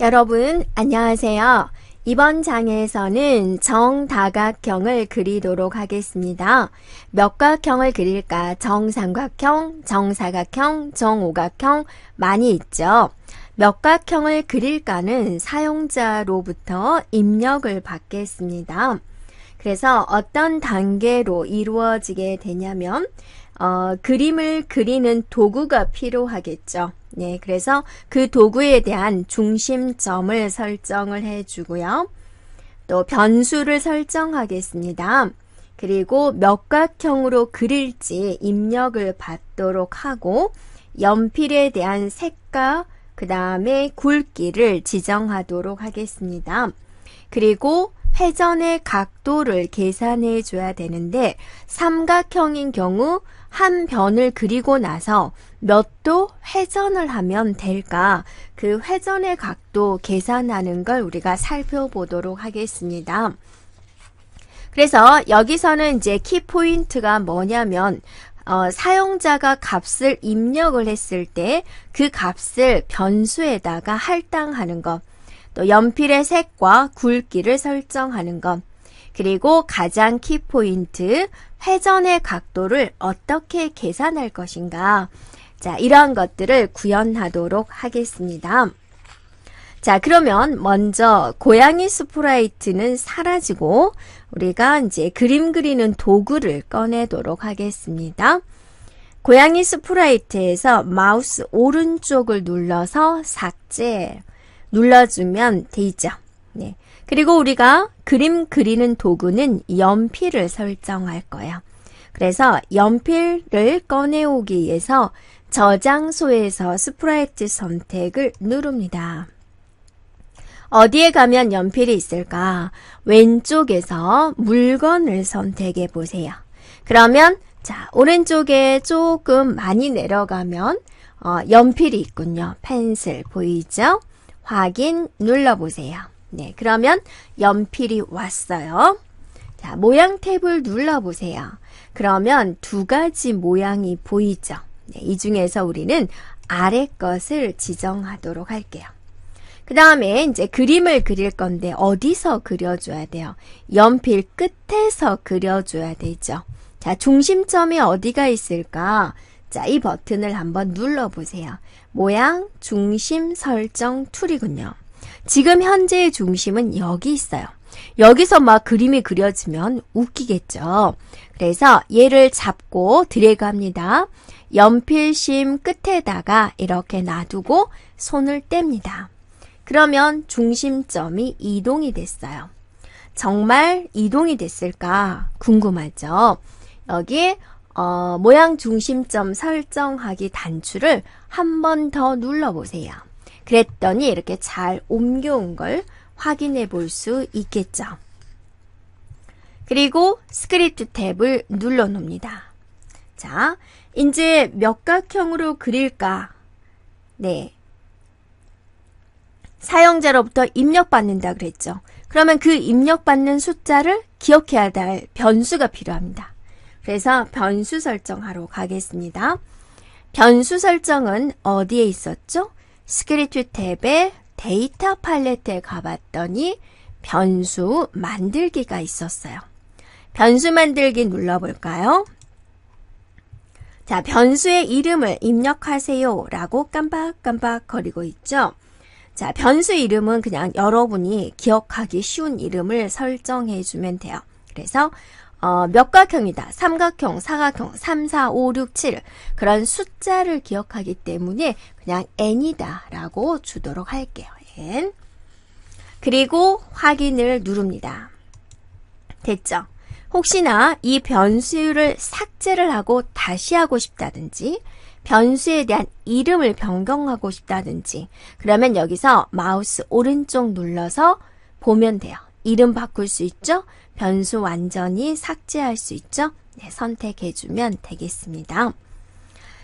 여러분, 안녕하세요. 이번 장에서는 정다각형을 그리도록 하겠습니다. 몇 각형을 그릴까? 정삼각형, 정사각형, 정오각형 많이 있죠. 몇 각형을 그릴까는 사용자로부터 입력을 받겠습니다. 그래서 어떤 단계로 이루어지게 되냐면 어, 그림을 그리는 도구가 필요하겠죠. 네, 그래서 그 도구에 대한 중심점을 설정을 해주고요. 또 변수를 설정하겠습니다. 그리고 몇 각형으로 그릴지 입력을 받도록 하고 연필에 대한 색과 그 다음에 굵기를 지정하도록 하겠습니다. 그리고 회전의 각도를 계산해 줘야 되는데 삼각형인 경우 한 변을 그리고 나서 몇 도 회전을 하면 될까? 그 회전의 각도 계산하는 걸 우리가 살펴보도록 하겠습니다. 그래서 여기서는 이제 키포인트가 뭐냐면 어, 사용자가 값을 입력을 했을 때 그 값을 변수에다가 할당하는 것, 또 연필의 색과 굵기를 설정하는 것, 그리고 가장 키포인트, 회전의 각도를 어떻게 계산할 것인가. 자, 이러한 것들을 구현하도록 하겠습니다. 자, 그러면 먼저 고양이 스프라이트는 사라지고 우리가 이제 그림 그리는 도구를 꺼내도록 하겠습니다. 고양이 스프라이트에서 마우스 오른쪽을 눌러서 삭제 눌러주면 되죠. 네. 그리고 우리가 그림 그리는 도구는 연필을 설정할 거예요. 그래서 연필을 꺼내오기 위해서 저장소에서 스프라이트 선택을 누릅니다. 어디에 가면 연필이 있을까? 왼쪽에서 물건을 선택해 보세요. 그러면 자, 오른쪽에 조금 많이 내려가면 어, 연필이 있군요. 펜슬 보이죠? 확인 눌러보세요. 네, 그러면 연필이 왔어요. 자, 모양 탭을 눌러보세요. 그러면 두 가지 모양이 보이죠? 네, 이 중에서 우리는 아래 것을 지정하도록 할게요. 그 다음에 이제 그림을 그릴 건데 어디서 그려줘야 돼요? 연필 끝에서 그려줘야 되죠. 자, 중심점이 어디가 있을까? 자, 이 버튼을 한번 눌러보세요. 모양 중심 설정 툴이군요. 지금 현재의 중심은 여기 있어요. 여기서 막 그림이 그려지면 웃기겠죠. 그래서 얘를 잡고 드래그 합니다. 연필심 끝에다가 이렇게 놔두고 손을 뗍니다. 그러면 중심점이 이동이 됐어요. 정말 이동이 됐을까 궁금하죠? 여기 어, 모양 중심점 설정하기 단추를 한 번 더 눌러보세요. 그랬더니 이렇게 잘 옮겨온 걸 확인해 볼 수 있겠죠. 그리고 스크립트 탭을 눌러 놓습니다. 자, 이제 몇 각형으로 그릴까? 네. 사용자로부터 입력받는다 그랬죠. 그러면 그 입력받는 숫자를 기억해야 될 변수가 필요합니다. 그래서 변수 설정하러 가겠습니다. 변수 설정은 어디에 있었죠? 스크립트 탭에 데이터 팔레트에 가봤더니 변수 만들기가 있었어요. 변수 만들기 눌러볼까요? 자, 변수의 이름을 입력하세요 라고 깜빡깜빡 거리고 있죠. 자, 변수 이름은 그냥 여러분이 기억하기 쉬운 이름을 설정해 주면 돼요. 그래서 어, 몇 각형이다. 삼각형, 사각형, 3, 4, 5, 6, 7 그런 숫자를 기억하기 때문에 그냥 n이다 라고 주도록 할게요. n 그리고 확인을 누릅니다. 됐죠? 혹시나 이 변수를 삭제를 하고 다시 하고 싶다든지 변수에 대한 이름을 변경하고 싶다든지 그러면 여기서 마우스 오른쪽 눌러서 보면 돼요. 이름 바꿀 수 있죠? 변수 완전히 삭제할 수 있죠? 네, 선택해주면 되겠습니다.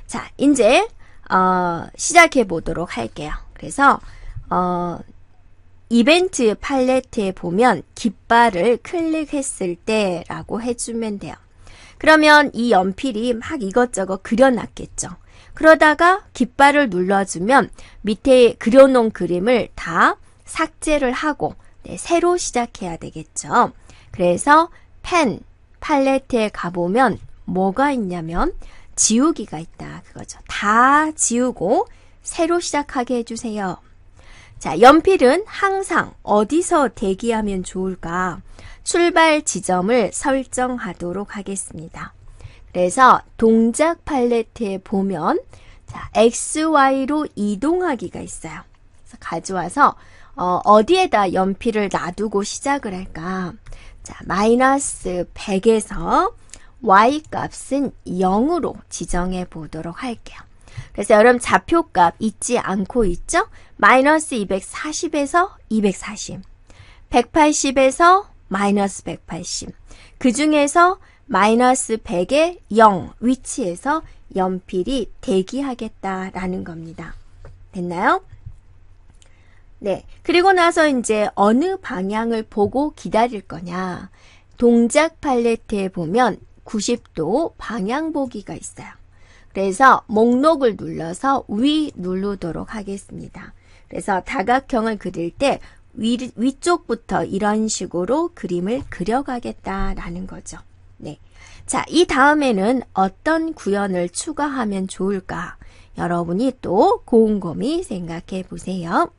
자, 이제 어, 시작해 보도록 할게요. 그래서 어, 이벤트 팔레트에 보면 깃발을 클릭했을 때라고 해주면 돼요. 그러면 이 연필이 막 이것저것 그려놨겠죠. 그러다가 깃발을 눌러주면 밑에 그려놓은 그림을 다 삭제를 하고 네, 새로 시작해야 되겠죠. 그래서 펜, 팔레트에 가보면 뭐가 있냐면 지우기가 있다. 그거죠. 다 지우고 새로 시작하게 해주세요. 자, 연필은 항상 어디서 대기하면 좋을까? 출발 지점을 설정하도록 하겠습니다. 그래서 동작 팔레트에 보면 자, XY로 이동하기가 있어요. 가져와서 어, 어디에다 연필을 놔두고 시작을 할까? 자, 마이너스 100에서 y 값은 0으로 지정해 보도록 할게요. 그래서 여러분 좌표값 잊지 않고 있죠? 마이너스 240에서 240, 180에서 마이너스 180. 그 중에서 마이너스 100에 0 위치에서 연필이 대기하겠다라는 겁니다. 됐나요? 네. 그리고 나서 이제 어느 방향을 보고 기다릴 거냐. 동작 팔레트에 보면 90도 방향 보기가 있어요. 그래서 목록을 눌러서 위 누르도록 하겠습니다. 그래서 다각형을 그릴 때 위, 위쪽부터 이런 식으로 그림을 그려가겠다라는 거죠. 네. 자, 이 다음에는 어떤 구현을 추가하면 좋을까? 여러분이 또 곰곰이 생각해 보세요.